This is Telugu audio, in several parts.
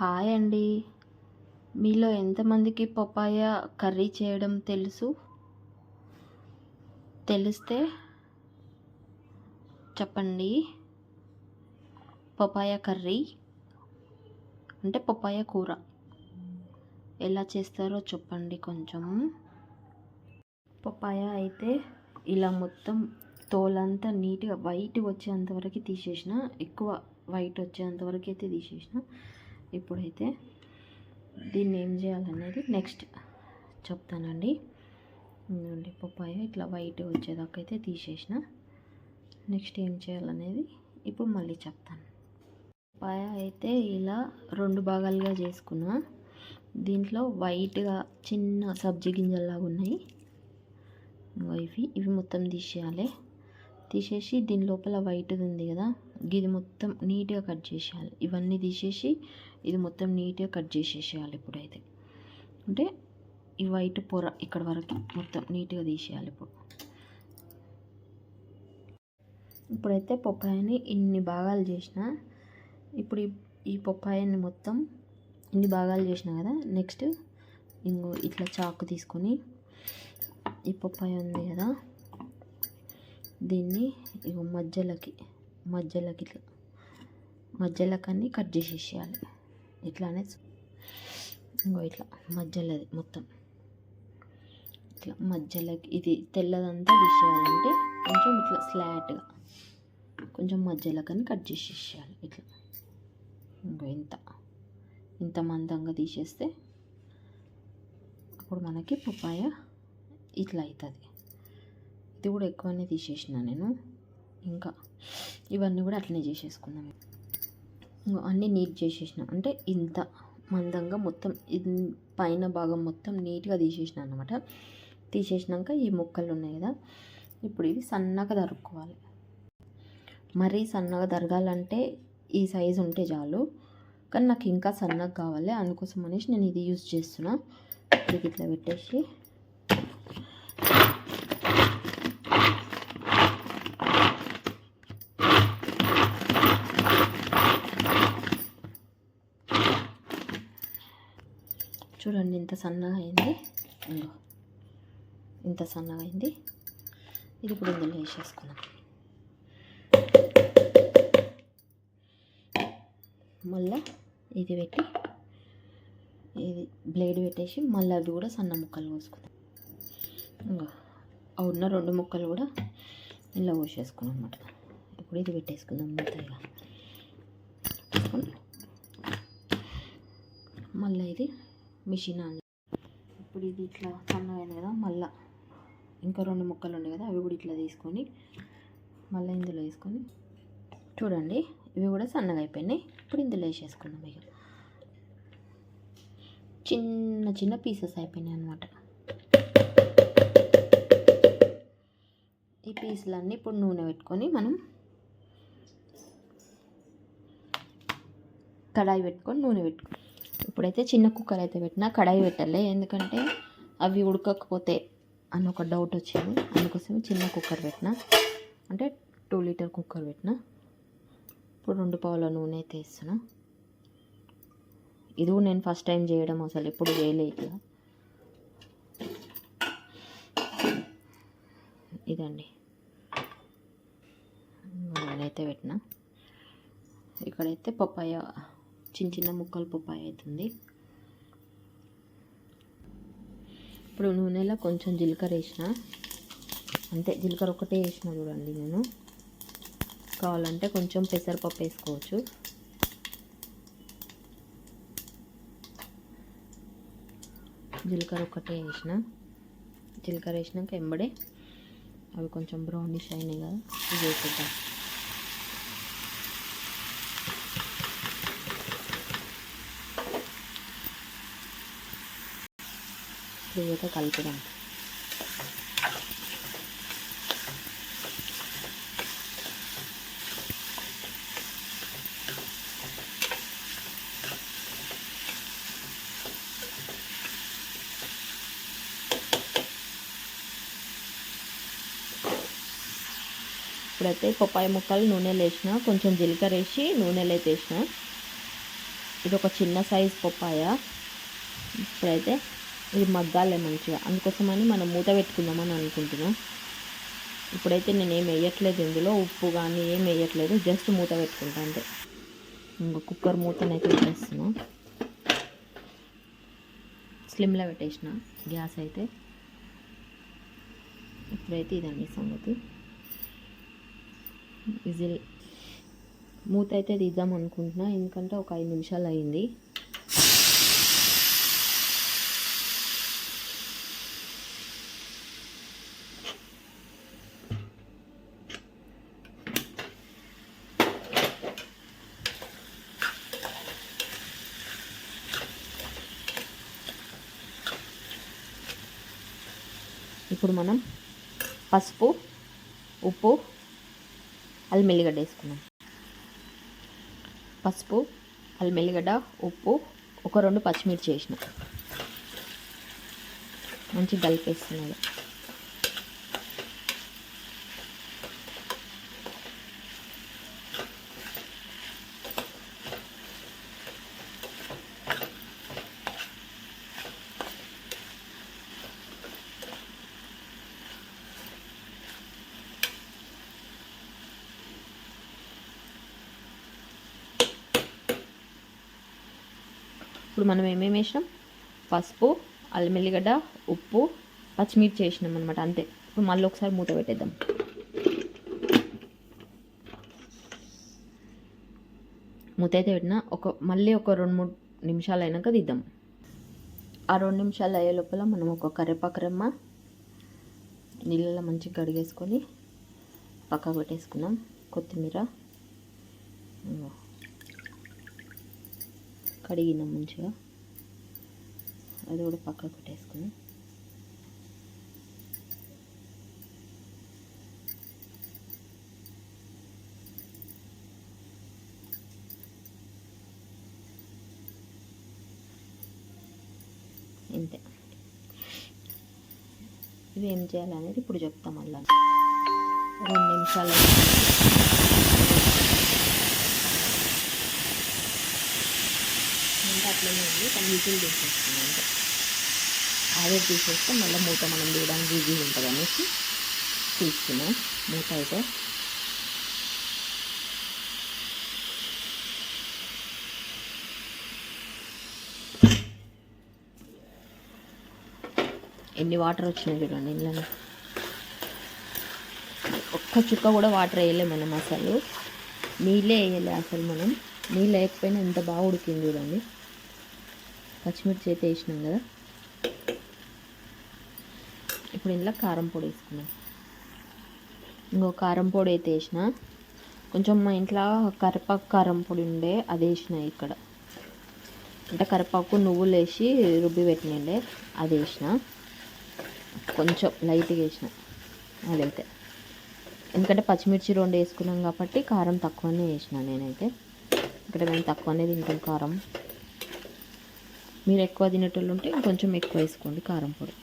హాయ్ అండి. మీలో ఎంతమందికి పపాయ కర్రీ చేయడం తెలుసు? తెలిస్తే చెప్పండి. పపాయ కర్రీ అంటే పపాయ కూర. ఎలా చేస్తారో చెప్పండి కొంచెం. పపాయ అయితే ఇలా మొత్తం తోలంతా నీట్గా వైట్ వచ్చేంతవరకు తీసేసిన ఎక్కువ వైట్ వచ్చేంతవరకు అయితే తీసేసిన. ఇప్పుడైతే దీన్ని ఏం చేయాలనేది నెక్స్ట్ చెప్తానండి. ఇదిగోండి పప్పాయ ఇట్లా వైట్ వచ్చేదాకా అయితే తీసేసిన. నెక్స్ట్ ఏం చేయాలనేది ఇప్పుడు మళ్ళీ చెప్తాను. పప్పాయ అయితే ఇలా రెండు భాగాలుగా చేసుకున్నా. దీంట్లో వైట్గా చిన్న సబ్జీ గింజల్లాగా ఉన్నాయి. ఇవి ఇవి మొత్తం తీసేయాలి. తీసేసి దీని లోపల వైట్ ఉంది కదా ఇది మొత్తం నీట్గా కట్ చేసేయాలి. ఇవన్నీ తీసేసి ఇది మొత్తం నీట్గా కట్ చేసేసేయాలి ఇప్పుడైతే. అంటే ఈ వైట్ పొర ఇక్కడ వరకు మొత్తం నీట్గా తీసేయాలి ఇప్పుడు. ఇప్పుడైతే పొప్పాయిని ఇన్ని భాగాలు చేసిన ఇప్పుడు ఈ పొప్పాయిని మొత్తం ఇన్ని భాగాలు చేసిన కదా నెక్స్ట్ ఇంకో ఇట్లా చాకు తీసుకొని ఈ పొప్పాయి ఉంది కదా దీన్ని ఇగో మధ్యలోకి మధ్యలోకి ఇట్లా మధ్యలోకని కట్ చేసేసేయాలి. ఇట్లానే ఇంకో ఇట్లా మధ్యలోది మొత్తం. ఇట్లా మధ్యలోకి ఇది తెల్లదంతా తీసేయాలంటే కొంచెం ఇట్లా స్లాట్గా కొంచెం మధ్యలోకని కట్ చేసేసేయాలి ఇట్లా. ఇంకో ఇంత ఇంత మందంగా తీసేస్తే అప్పుడు మనకి పప్పాయ ఇట్లా అవుతుంది ఇది కూడా ఎక్కువనే తీసేసిన నేను. ఇంకా ఇవన్నీ కూడా అట్లనే చేసేసుకుందాం ఇంకా అన్నీ నీట్ చేసేసిన. అంటే ఇంత మందంగా మొత్తం పైన భాగం మొత్తం నీట్గా తీసేసిన అనమాట తీసేసినాక ఈ ముక్కలు ఉన్నాయి కదా ఇప్పుడు ఇవి సన్నగా తరుక్కోవాలి. మరీ సన్నగా తరగాలంటే ఈ సైజు ఉంటే చాలు. కానీ నాకు ఇంకా సన్నగా కావాలి అందుకోసం అనేసి నేను ఇది యూజ్ చేస్తున్నా. ఇది ఇట్లా పెట్టేసి చూడండి ఇంత సన్నగా అయింది. ఇంకో ఇంత సన్నగా అయింది. ఇది ఇప్పుడు ఇందులో వేసేసుకుందాం. మళ్ళా ఇది పెట్టి ఇది బ్లేడ్ పెట్టేసి మళ్ళీ అవి కూడా సన్న ముక్కలు కోసుకుందాం. ఇంకా ఉన్న రెండు ముక్కలు కూడా ఇలా కోసేసుకున్నాం అనమాట ఇప్పుడు ఇది పెట్టేసుకుందాం మెత్తగా మళ్ళీ ఇది మిషన్ ఆన్ ఇప్పుడు ఇది ఇట్లా సన్నగైంది కదా మళ్ళీ ఇంకా రెండు ముక్కలు ఉన్నాయి కదా అవి కూడా ఇట్లా తీసుకొని మళ్ళీ ఇందులో వేసుకొని చూడండి ఇవి కూడా సన్నగా అయిపోయినాయి ఇప్పుడు ఇందులో వేసేసుకుందాం ఇక. చిన్న చిన్న పీసెస్ అయిపోయినాయి అనమాట ఈ పీసులన్నీ ఇప్పుడు నూనె పెట్టుకొని మనం కడాయి పెట్టుకొని నూనె పెట్టుకో ఇప్పుడైతే చిన్న కుక్కర్ అయితే పెట్టినా కడాయి పెట్టలే. ఎందుకంటే అవి ఉడకకపోతే అని ఒక డౌట్ వచ్చింది. అందుకోసం చిన్న కుక్కర్ పెట్టిన. అంటే టూ లీటర్ కుక్కర్ పెట్టిన. ఇప్పుడు రెండు పావుల నూనె అయితే వేస్తున్నా. ఇది నేను ఫస్ట్ టైం చేయడం అసలు ఎప్పుడు వేయలేదు ఇదండి. నూనె అయితే పెట్టిన. ఇక్కడైతే పప్పాయ చిన్న చిన్న ముక్కలు పప్పాయ అవుతుంది ఇప్పుడు నూనెలో కొంచెం జీలకర్ర వేసిన. అంతే జీలకర్ర ఒకటే వేసిన చూడండి నేను. కావాలంటే కొంచెం పెసరపప్పు వేసుకోవచ్చు. జీలకర్ర ఒకటే వేసిన. జీలకర్ర వేసినాక ఎంబడే అవి కొంచెం బ్రౌనిష్ అయినాయి కదా ఇది వేసేద్దాం. ఇదైతే కలుపుదాం ఇప్పుడైతే పప్పాయ ముక్కలు నూనెలు వేసిన కొంచెం జీలకర్ర వేసి నూనెలో అయితే వేసిన ఇది ఒక చిన్న సైజ్ పప్పాయ. ఇప్పుడైతే ఇది మగ్గాలే మంచిగా. అందుకోసమని మనం మూత పెట్టుకుందామని అనుకుంటున్నాం. ఇప్పుడైతే నేను ఏం వేయట్లేదు ఇందులో. ఉప్పు కానీ ఏం వేయట్లేదు. జస్ట్ మూత పెట్టుకుంటా అంతే. ఇంకా కుక్కర్ మూతనైతే పెట్టేస్తున్నా. స్లిమ్లో పెట్టేసిన. గ్యాస్ అయితే. ఇప్పుడైతే ఇదండి సంగతి. విజిల్. మూత అయితే తీద్దాం అనుకుంటున్నా. ఎందుకంటే ఒక ఐదు నిమిషాలు అయింది. ఇప్పుడు మనం పసుపు ఉప్పు అల్లం ఎల్లిగడ్డ వేసుకున్నాం పసుపు అల్లం ఎల్లిగడ్డ ఉప్పు ఒక రెండు పచ్చిమిర్చి వేసిన. మంచి కలిపేస్తున్నాయి ఇప్పుడు మనం ఏమేమి వేసినాం? పసుపు అల్లం ఎల్లిగడ్డ ఉప్పు పచ్చిమిర్చి వేసినాం అనమాట అంతే. ఇప్పుడు మళ్ళీ ఒకసారి మూత పెట్టేద్దాం. మూత అయితే పెట్టిన ఒక మళ్ళీ ఒక రెండు మూడు నిమిషాలు అయినాక దిద్దాం. ఆ రెండు నిమిషాలు అయ్యే లోపల మనం ఒక కరివేపాకు రెమ్మ నీళ్ళలో మంచిగా కడిగేసుకొని పక్కకు పెట్టేసుకున్నాం. కొత్తిమీర. కడిగిన మంచిగా. అది కూడా పక్కకు పెట్టేసుకుని. ఇంతే. ఇవి ఏం చేయాలనేది ఇప్పుడు చెప్తాం మళ్ళీ. రెండు నిమిషాలు. అంటే అట్లనే ఉంది. కానీ విజిల్ తీసేస్తుంది అంటే ఆవిరి తీసేస్తే మళ్ళీ మూత మనం తీయడానికి ఈజీ ఉంటుంది అనేసి తీసుకున్నాం మూత అయితే ఎన్ని వాటర్ వచ్చినాయి చూడండి ఇంట్లో ఒక్క చుక్క కూడా వాటర్ వేయలేము మనం అసలు. నీళ్ళే వేయలే అసలు మనం. నీళ్ళు వేయకపోయినా ఎంత బాగా ఉడికింది చూడండి. పచ్చిమిర్చి అయితే వేసినాం కదా. ఇప్పుడు ఇందులో కారం పొడి వేసుకున్నాం ఇంకో కారం పొడి అయితే వేసిన. కొంచెం మా ఇంట్లో కరిపాకు కారం పొడి ఉండే అది వేసిన ఇక్కడ. అంటే కరివేపాకు నువ్వులు వేసి రుబ్బి పెట్టినండే అది వేసిన. కొంచెం లైట్గా వేసిన అదైతే. ఎందుకంటే పచ్చిమిర్చి రెండు వేసుకున్నాం కాబట్టి కారం తక్కువనే వేసిన నేనైతే. ఇక్కడ మేము తక్కువనే తింటాం కారం. మీరు ఎక్కువ తినేటోళ్ళు ఉంటే కొంచెం ఎక్కువ వేసుకోండి కారం పొడి.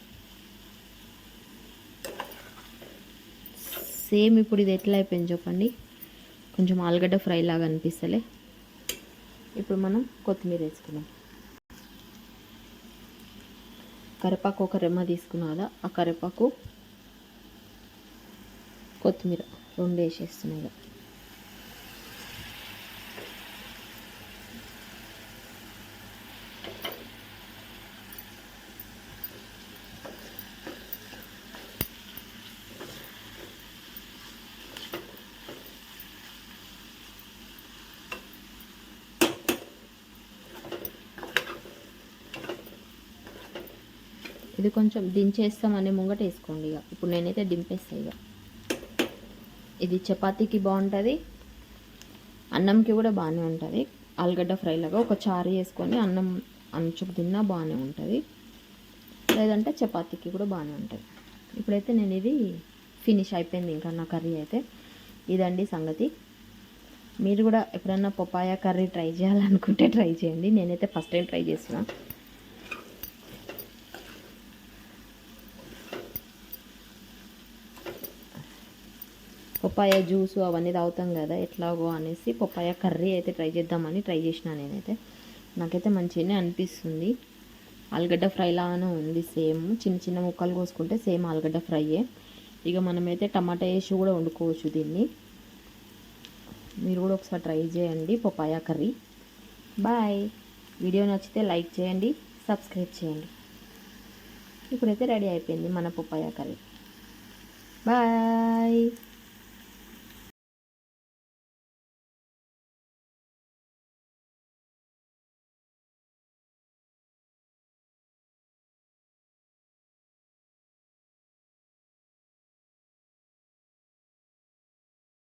సేమ్ ఇప్పుడు ఇది ఎట్లా అయిపోయింది చెప్పండి? కొంచెం ఆలుగడ్డ ఫ్రై లాగా అనిపిస్తలే. ఇప్పుడు మనం కొత్తిమీర వేసుకున్నాం కరివేపాకు ఒక రెమ్మ తీసుకున్నా కదా ఆ కరివేపాకు కొత్తిమీర రెండు వేసేస్తున్నాయి. ఇది కొంచెం దించేస్తామని ముంగట వేసుకోండి ఇక. ఇప్పుడు నేనైతే దింపేస్తాను ఇక. ఇది చపాతీకి బాగుంటుంది అన్నంకి కూడా బాగానే ఉంటుంది. ఆలుగడ్డ ఫ్రై లాగా ఒక చారు వేసుకొని అన్నం అంచుకు తిన్నా బాగానే ఉంటుంది. లేదంటే చపాతీకి కూడా బాగానే ఉంటుంది. ఇప్పుడైతే నేను ఇది ఫినిష్ అయిపోయింది ఇంకా నా కర్రీ అయితే. ఇదండి సంగతి. మీరు కూడా ఎప్పుడన్నా పపాయ కర్రీ ట్రై చేయాలనుకుంటే ట్రై చేయండి. నేనైతే ఫస్ట్ టైం ట్రై చేస్తున్నాను పప్పాయ జ్యూస్ అవన్నీ తాగుతాం కదా ఎట్లాగో అనేసి పప్పాయ కర్రీ అయితే ట్రై చేద్దామని ట్రై చేసిన నేనైతే. నాకైతే మంచిగానే అనిపిస్తుంది. ఆలుగడ్డ ఫ్రైలాగానే ఉంది సేమ్. చిన్న చిన్న ముక్కలు కోసుకుంటే సేమ్ ఆలుగడ్డ ఫ్రైయే. ఇక మనమైతే టమాటా వేసి కూడా వండుకోవచ్చు దీన్ని. మీరు కూడా ఒకసారి ట్రై చేయండి పపాయా కర్రీ. బాయ్. వీడియో నచ్చితే లైక్ చేయండి సబ్స్క్రైబ్ చేయండి. ఇప్పుడైతే రెడీ అయిపోయింది మన పపాయా కర్రీ. బాయ్.